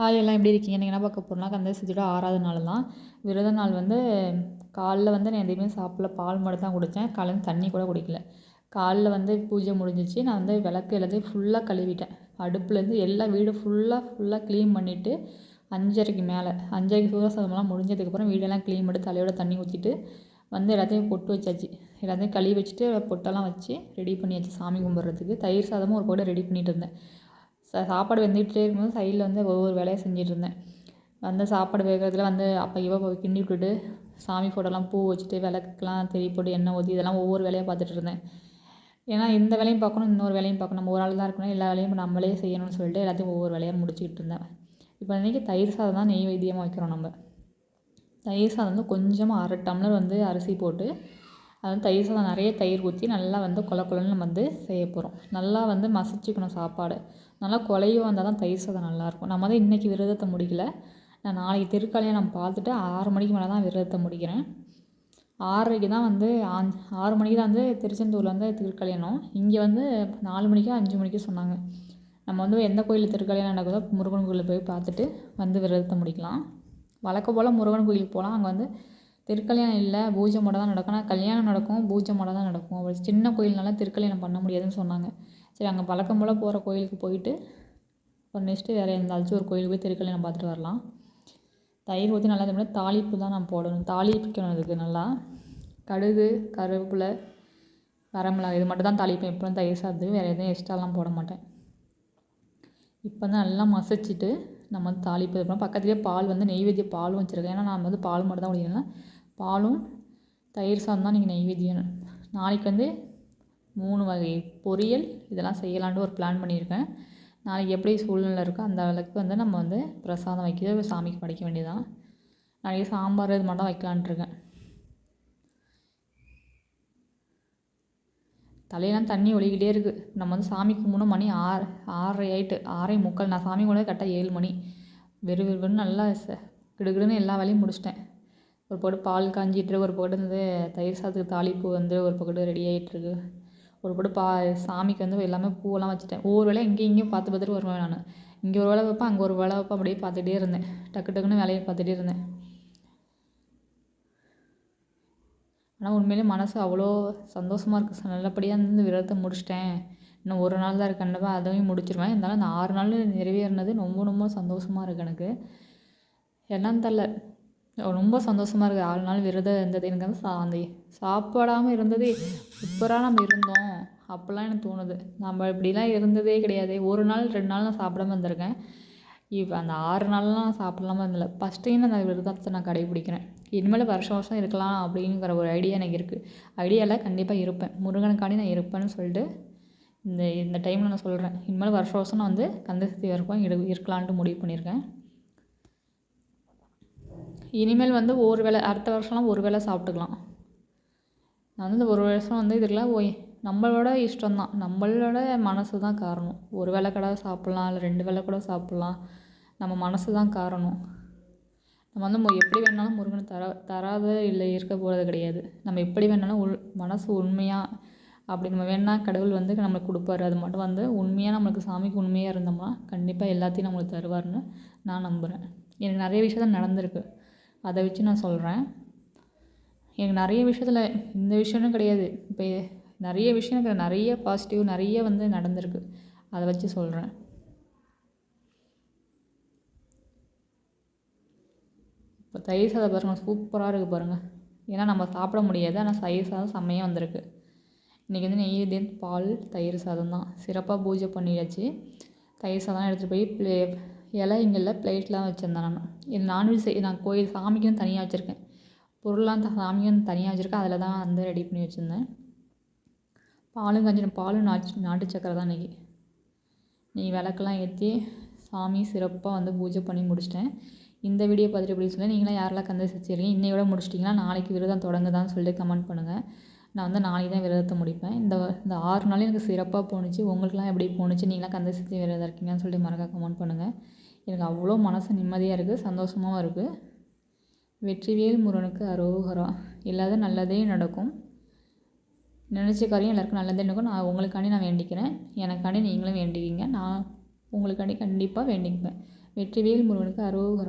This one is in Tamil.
ஹாய் எல்லாம் எப்படி இருக்கீங்க? நீங்கள் என்ன பார்க்க போகிறோம்னா கந்த சதுர்த்தியோட ஆறாவது நாள் தான். விரத நாள் வந்து காலைல வந்து நான் எதையுமே சாப்பிடல. பால் மட்டும் தான் குடித்தேன். காலையில் தண்ணி கூட குடிக்கல. காலைல வந்து பூஜை முடிஞ்சிச்சு. நான் வந்து விளக்கு எல்லாத்தையும் ஃபுல்லாக கழுவிட்டேன். அடுப்புலேருந்து எல்லா வீடு ஃபுல்லாக ஃபுல்லாக க்ளீன் பண்ணிவிட்டு அஞ்சரைக்கு மேலே அஞ்சரைக்கு சூரசதமெல்லாம் முடிஞ்சதுக்கப்புறம் வீடெல்லாம் க்ளீன் பண்ணி தலையோட தண்ணி ஊற்றிட்டு வந்து எல்லாத்தையும் பொட்டு வச்சாச்சு. எல்லாத்தையும் கழுவி வச்சுட்டு பொட்டெல்லாம் வச்சு ரெடி பண்ணியாச்சு சாமி கும்பிட்றதுக்கு. தயிர் சாதமும் ஒரு கூட ரெடி பண்ணிகிட்டு இருந்தேன். ச சாப்பாடு வெந்துகிட்டே இருக்கும்போது சைடில் வந்து ஒவ்வொரு வேலையாக இருந்தேன் வந்து சாப்பாடு வேகிறதுல வந்து அப்போ இவ கிண்டி விட்டுட்டு சாமி ஃபோட்டோலாம் பூ வச்சுட்டு விளக்குலாம் தெரி போட்டு எண்ணெய் ஊற்றி இதெல்லாம் ஒவ்வொரு வேலையாக பார்த்துட்டு இருந்தேன் ஏன்னா இந்த வேலையும் பார்க்கணும் இன்னொரு வேலையும் பார்க்கணும். நம்ம ஒரு ஆள் தான் இருக்கணும் எல்லா வேலையும் நம்மளே செய்யணும்னு சொல்லிட்டு எல்லாத்தையும் ஒவ்வொரு வேலையாக முடிச்சுக்கிட்டு இருந்தேன் இப்போ இன்றைக்கி தயிர் சாதம் தான் நெய் வைத்தியமாக வைக்கிறோம் நம்ம. தயிர் சாதம் வந்து கொஞ்சமாக அரை டம்ளர் வந்து அரிசி போட்டு அது வந்து தயிர் சாதம் நிறைய தயிர் ஊற்றி நல்லா வந்து கொல கொலன்னு நம்ம வந்து செய்ய போகிறோம் நல்லா வந்து மசிச்சுக்கணும் சாப்பாடு. நல்லா குழைவாக வந்தால் தான் தயிர் சாதம் நல்லாயிருக்கும் நம்ம வந்து இன்றைக்கி விரதத்தை முடிக்கல. நான் நாளைக்கு திருக்கல்யாணம் பார்த்துட்டு ஆறு மணிக்கு மேலே தான் விரதத்தை முடிக்கிறேன். ஆறரைக்கு தான் வந்து ஆறு மணிக்கு தான் வந்து திருச்செந்தூரில் வந்து திருக்கல்யாணம் இங்கே வந்து நாலு மணிக்கோ அஞ்சு மணிக்கோ சொன்னாங்க. நம்ம வந்து எந்த கோயிலில் திருக்கல்யாணம் நடக்குதோ முருகன் கோயிலில் போய் பார்த்துட்டு வந்து விரதத்தை முடிக்கலாம். வழக்கம் போல் முருகன் கோயிலுக்கு போகலாம் அங்கே வந்து திருக்கல்யாணம் இல்லை பூஜை மட்டும் தான் நடக்கும். ஆனால் கல்யாணம் நடக்கும் பூஜை மட்டும் தான் நடக்கும். ஒரு சின்ன கோயில்னால திருக்கல்யாணம் பண்ண முடியாதுன்னு சொன்னாங்க. சரி அங்கே வழக்கம் போல் போகிற கோயிலுக்கு போயிட்டு ஒரு நெக்ஸ்ட்டு வேறு எந்தாச்சும் ஒரு கோயிலுக்கு போய் திருக்கல்யாணம் பார்த்துட்டு வரலாம். தயிர் ஊற்றி நல்லா இது தாளிப்பு தான் நான் போடணும். தாளிப்பிக்கணும் அதுக்கு நல்லா. கடுகு கருவேப்பிலை வரமிளகாய் இது மட்டும் தான் தாளிப்பேன். எப்பவும் தயிர் சாதத்துக்கு வேறு எதுவும் எக்ஸ்ட்ராலாம் போட மாட்டேன். இப்போ தான் நல்லா மசிச்சுட்டு நம்ம வந்து தாளிப்பு அப்புறம் பக்கத்துலேயே பால் வந்து நெய்வேத்திய பாலும் வச்சுருக்கேன். ஏன்னா நான் வந்து பால் மட்டும் தான் குடிக்கிறேன் பாலும் தயிர் சாதம் தான் இன்றைக்கி நெய்வேத்தியம் நாளைக்கு வந்து மூணு வகை பொரியல் இதெல்லாம் செய்யலான்ட்டு ஒரு பிளான் பண்ணியிருக்கேன். நாளைக்கு எப்படி சூழ்நிலை இருக்கோ அந்த அளவுக்கு வந்து நம்ம வந்து பிரசாதம் வைக்கிறது சாமிக்கு படைக்க வேண்டியதான் நாளைக்கு சாம்பார் இது மட்டும் வைக்கலான்ட்ருக்கேன் தலையெல்லாம் தண்ணி ஒழிக்கிட்டே இருக்குது நம்ம வந்து சாமி கும்பிடணும் மணி ஆறு ஆறரை ஆயிட்டு ஆறரை முக்கால். நான் சாமி கும்பிட கரெக்டாக ஏழு மணி. வெறு வெறுன்னு நல்லா கிடுகிடுன்னு எல்லா வேலையும் முடிச்சிட்டேன். ஒரு பக்கம் பால் காஞ்சிட்டு ஒரு பக்கம் வந்து தயிர் சாதத்துக்கு தாளிப்பு வந்து ஒரு பக்கம் ரெடி ஆகிட்டுருக்கு ஒரு பக்கம் பா சாமிக்கு வந்து எல்லாமே பூவெல்லாம் வச்சுட்டேன். ஒவ்வொரு வேலை இங்கேயும் இங்கேயும் பார்த்து பார்த்துட்டு வருவேன் நான். இங்கே ஒரு வேலை வைப்பேன் அங்கே ஒரு வேலை வைப்பேன் அப்படியே பார்த்துட்டே இருந்தேன். டக்கு டக்குன்னு வேலையை பார்த்துட்டே இருந்தேன். ஆனால் உண்மையிலே மனசு அவ்வளோ சந்தோஷமாக இருக்குது நல்லபடியாக இந்த விரதத்தை முடிச்சிட்டேன். இன்னும் ஒரு நாள் தான் இருக்குது கண்டிப்பாக அதையும் முடிச்சிருவேன். இருந்தாலும் இந்த ஆறு நாள் நிறைவேறினது ரொம்ப ரொம்ப சந்தோஷமாக இருக்குது எனக்கு. என்னன்னு தெரில ரொம்ப சந்தோஷமாக இருக்குது ஆறு நாள் விரதம் இருந்தது. எனக்கு வந்து சா அந்த சாப்பிடாமல் இருந்தது சூப்பராக நம்ம இருந்தோம். அப்போல்லாம் எனக்கு தோணுது. நம்ம இப்படிலாம் இருந்ததே கிடையாது. ஒரு நாள் ரெண்டு நாள் நான் சாப்பிடாம இருந்திருக்கேன். இப்போ அந்த ஆறு நாள்லாம் சாப்பிடாம இருந்ததில்ல. ஃபஸ்ட் டைம் அந்த விரதத்தை நான் கடைபிடிக்கிறேன். இனிமேல் வருஷம் வருஷம் இருக்கலாம் அப்படிங்கிற ஒரு ஐடியா எனக்கு இருக்குது ஐடியாவில் கண்டிப்பாக இருப்பேன். முருகனுக்காண்டி நான் இருப்பேன்னு சொல்லிட்டு இந்த இந்த டைமில் நான் சொல்கிறேன் இனிமேல் வருஷம் வருஷம் நான் வந்து கந்தசக்தி வரைக்கும் இரு இருக்கலான்ட்டு முடிவு பண்ணியிருக்கேன். இனிமேல் வந்து ஒரு வேளை அடுத்த வருஷம்லாம் ஒரு வேளை சாப்பிட்டுக்கலாம். நான் வந்து இந்த ஒரு வருஷம் வந்து இதுக்கெல்லாம் ஓய் நம்மளோட இஷ்டம்தான். நம்மளோட மனசு தான் காரணம். ஒரு வேளை கூட சாப்பிட்லாம் இல்லை ரெண்டு வேளை கூட சாப்பிட்லாம். நம்ம மனசு தான் காரணம். நம்ம வந்து எப்படி வேணாலும் முருகனை தர தராத இல்லை இருக்க போகிறது கிடையாது. நம்ம எப்படி வேணாலும் உள் மனசு உண்மையாக அப்படி நம்ம வேணால் கடவுள் வந்து நம்மளுக்கு கொடுப்பாரு. அது மட்டும் வந்து உண்மையாக நம்மளுக்கு சாமிக்கு உண்மையாக இருந்தோம்னா கண்டிப்பாக எல்லாத்தையும் நம்மளுக்கு தருவார்னு நான் நம்புகிறேன் எனக்கு நிறைய விஷயம் நடந்திருக்கு. அதை வச்சு நான் சொல்கிறேன் எனக்கு நிறைய விஷயத்தில் இந்த விஷயம்னு கிடையாது. இப்போ நிறைய விஷயம் எனக்கு நிறைய பாசிட்டிவ் நிறைய வந்து நடந்திருக்கு. அதை வச்சு சொல்கிறேன் இப்போ தயிர் சாதம் பாருங்கள் சூப்பராக இருக்குது பாருங்கள் ஏன்னா நம்ம சாப்பிட முடியாது ஆனால் தயிர் சாதம் செம்மையாக வந்திருக்கு. இன்றைக்கி வந்து நெய் பால் தயிர் சாதம் தான் சிறப்பாக பூஜை பண்ணியாச்சு. தயிர் சாதம் எடுத்துகிட்டு போய் ப்ளே இலை இங்கே பிளேட்லாம் வச்சுருந்தேன் நான். இது நான்வெஜ் செய் நான் கோயில் சாமிக்குன்னு தனியாக வச்சுருக்கேன். பொருள்லாம் சாமிக்கும் சாமிக்குன்னு தனியாக வச்சுருக்கேன். அதில் தான் வந்து ரெடி பண்ணி வச்சுருந்தேன். பாலும் காய்ச்சிடும் பாலும் நாட்டு நாட்டு சக்கரை தான் இன்றைக்கி நீ விளக்கெல்லாம் ஏற்றி சாமி சிறப்பாக வந்து பூஜை பண்ணி முடிச்சிட்டேன். இந்த வீடியோ பார்த்துட்டு எப்படி சொல்லி நீங்களாம் யாரெல்லாம் கந்த சச்சிருக்கீங்க இன்னையோட முடிச்சிட்டிங்கன்னா நாளைக்கு விரதம் தொடங்குதான்னு சொல்லிட்டு கமெண்ட் பண்ணுங்கள் நான் வந்து நாளைக்கு தான் விரதத்தை முடிப்பேன். இந்த இந்த ஆறு நாளும் எனக்கு சிறப்பாக போணுச்சு. உங்களுக்குலாம் எப்படி போணுச்சு? நீங்களாம் கந்த சக்தி விரதம் இருக்கீங்கன்னு சொல்லிட்டு மறக்க கமெண்ட் பண்ணுங்கள் எனக்கு அவ்வளோ மனசு நிம்மதியாக இருக்குது சந்தோஷமாகவும் இருக்குது வெற்றிவேல் முருகனுக்கு அரோகரம் இல்லாத நல்லதே நடக்கும். நினச்ச காரியம் எல்லாருக்கும் நல்லதே நடக்கும். நான் உங்களுக்காண்டி நான் வேண்டிக்கிறேன். எனக்காண்டி நீங்களும் வேண்டிக்கிங்க. நான் உங்களுக்காண்டி கண்டிப்பாக வேண்டிக்குவேன் வெற்றிவேல் முருகனுக்கு அரோகரம்